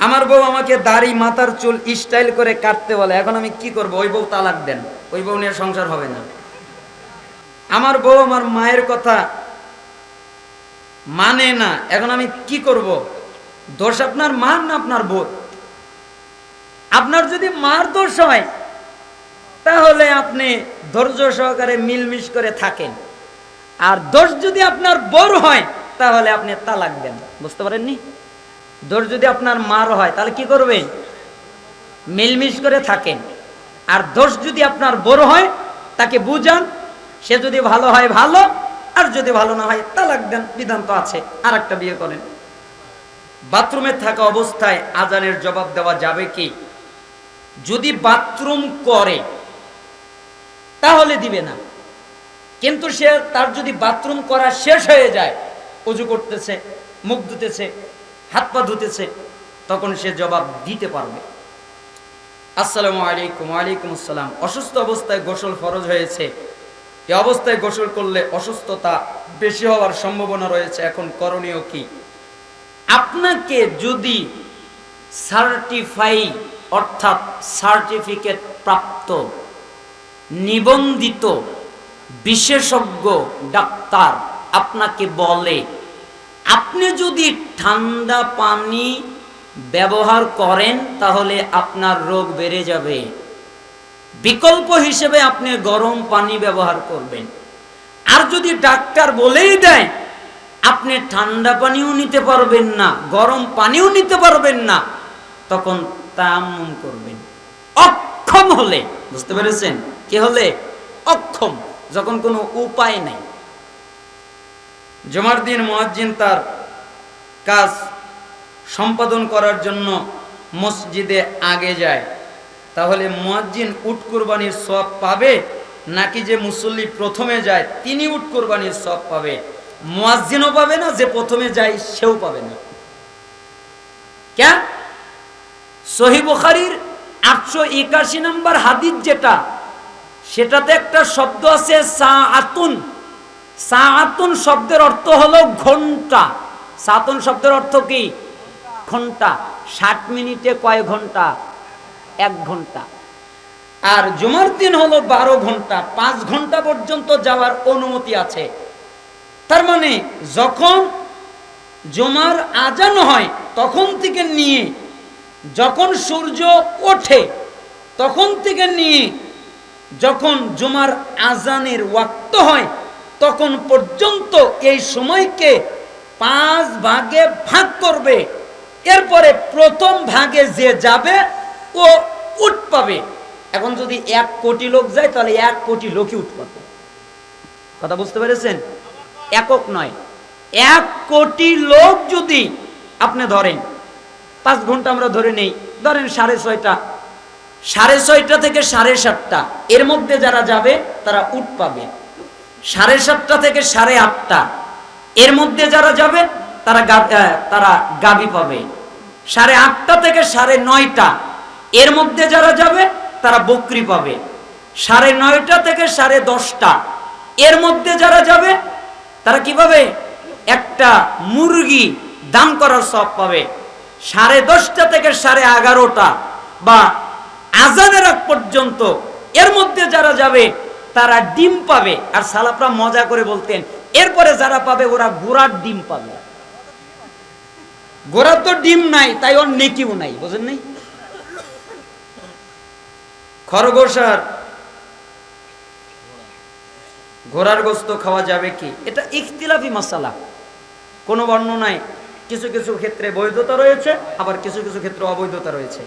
আমার বউ আমাকে দাড়ি, মাথার চুল স্টাইল করে কাটতে বলে। এখন আমি কি করব? ওই বউ তালাক দেন। ওই বউ নিয়ে সংসার হবে না। আমার বউ আমার মায়ের কথা মানে না। এখন আমি কি করব? দোষ আপনার মার না আপনার বোর আপনার যদি মার দোষ হয়, তাহলে আপনি ধৈর্য সহকারে মিলমিশ করে থাকেন। আর দোষ যদি আপনার বোর হয়, তাহলে আপনি তালাক দেন। বুঝতে পারেননি? দোষ যদি আপনার মার হয়, তাহলে কি করবেন মিলমিশ করে থাকেন। আর দোষ যদি আপনার বড় হয়, তাকে বুঝান, সে যদি ভালো হয়, ভালো। আর যদি ভালো না হয়, তালাক দেন, বিধান তো আছে। আর একটা বিয়ে করেন। বাথরুমে থাকা অবস্থায় আজানের জবাব দেওয়া যাবে কি? যদি বাথরুম করে, তাহলে দিবে না। কিন্তু সে তার যদি বাথরুম করা শেষ হয়ে যায় অজু করতেছে, মুখ ধুতেছে হাত পা ধুতেছে, তখন সে জবাব দিতে পারবে। আসসালামু আলাইকুম, ওয়ালাইকুম আসসালাম। অসুস্থ অবস্থায় গোসল ফরজ হয়েছে। এ অবস্থায় গোসল করলে অসুস্থতা বেশি হওয়ার সম্ভাবনা রয়েছে। এখন করণীয় কি? আপনাকে যদি সার্টিফাই অর্থাৎ সার্টিফিকেট প্রাপ্ত, নিবন্ধিত বিশেষজ্ঞ ডাক্তার আপনাকে বলে আপনি যদি ঠান্ডা পানি ব্যবহার করেন, তাহলে আপনার রোগ বেড়ে যাবে। বিকল্প হিসেবে আপনি গরম পানি ব্যবহার করবেন। আর যদি ডাক্তার বলেই দেয়, আপনি ঠান্ডা পানিও নিতে পারবেন না, গরম পানিও নিতে পারবেন না, তখন তায়াম্মুম করবেন। অক্ষম হলে, বুঝতে পেরেছেন? কি হলে? অক্ষম, যখন কোনো উপায় নেই। জমার দিন মুয়াজ্জিন তার কাজ সম্পাদন করার জন্য মসজিদে আগে যায়। তাহলে মুয়াজ্জিন উট কুরবানির সব পাবে নাকি যে মুসল্লি প্রথমে যায়, তিনি উট কুরবানির সব পাবে? মুয়াজ্জিনও পাবে না, যে প্রথমে যায় সেও পাবে না। কেন? সহি আটশো একাশি নম্বর হাদিস যেটা, সেটাতে একটা শব্দ আছে সা আতুন সাআতুন শব্দের অর্থ হলো ঘণ্টা। সাতুন শব্দের অর্থ কি? ঘণ্টা। ষাট মিনিটে কয় ঘণ্টা? এক ঘণ্টা। আর জুমার দিন হলো বারো ঘণ্টা। পাঁচ ঘণ্টা পর্যন্ত যাওয়ার অনুমতি আছে। তার মানে যখন জুমার আজান হয়, তখন থেকে নিয়ে যখন সূর্য ওঠে, তখন থেকে নিয়ে যখন জুমার আজানের ওয়াক্ত হয় তখন পর্যন্ত এই সময়কে পাঁচ ভাগে ভাগ করবে। এরপরে প্রথম ভাগে যে যাবে, ও উঠ পাবে। এখন যদি এক কোটি লোক যায়, তাহলে এক কোটি লোকই উঠ পাবে। কথা বুঝতে পেরেছেন? একক নয়। এক কোটি লোক যদি আপনি ধরেন, পাঁচ ঘণ্টা আমরা ধরে নেই, ধরেন সাড়ে ছয়টা। সাড়ে ছয়টা থেকে সাড়ে সাতটা। এর মধ্যে যারা যাবে, তারা উঠ পাবে। সাড়ে সাতটা থেকে সাড়ে আটটা। এর মধ্যে যারা যাবে, তারা তারা গাবি পাবে। সাড়ে আটটা থেকে সাড়ে নয়টা। এর মধ্যে যারা যাবে, তারা বকরি পাবে। সাড়ে নয়টা থেকে সাড়ে দশটা। এর মধ্যে যারা যাবে, তারা কি পাবে? একটা মুরগি দান করার সব পাবে। সাড়ে দশটা থেকে সাড়ে এগারোটা বা আজানের আগ পর্যন্ত এর মধ্যে যারা যাবে তারা ডিম পাবে। আর সালাপরা মজা করে বলতেন, এরপরে যারা পাবে, ওরা ঘোড়ার ডিম পাবে। ঘোড়ার তো ডিম নাই, তাই ওর নেকিও নাই, বুঝেন নাই? খরগোশ ঘোড়ার গোস্ত খাওয়া যাবে কি? এটা ইখতিলাফি মশালা কোনো বর্ণনায় কিছু কিছু ক্ষেত্রে বৈধতা রয়েছে, আবার কিছু কিছু ক্ষেত্রে অবৈধতা রয়েছে।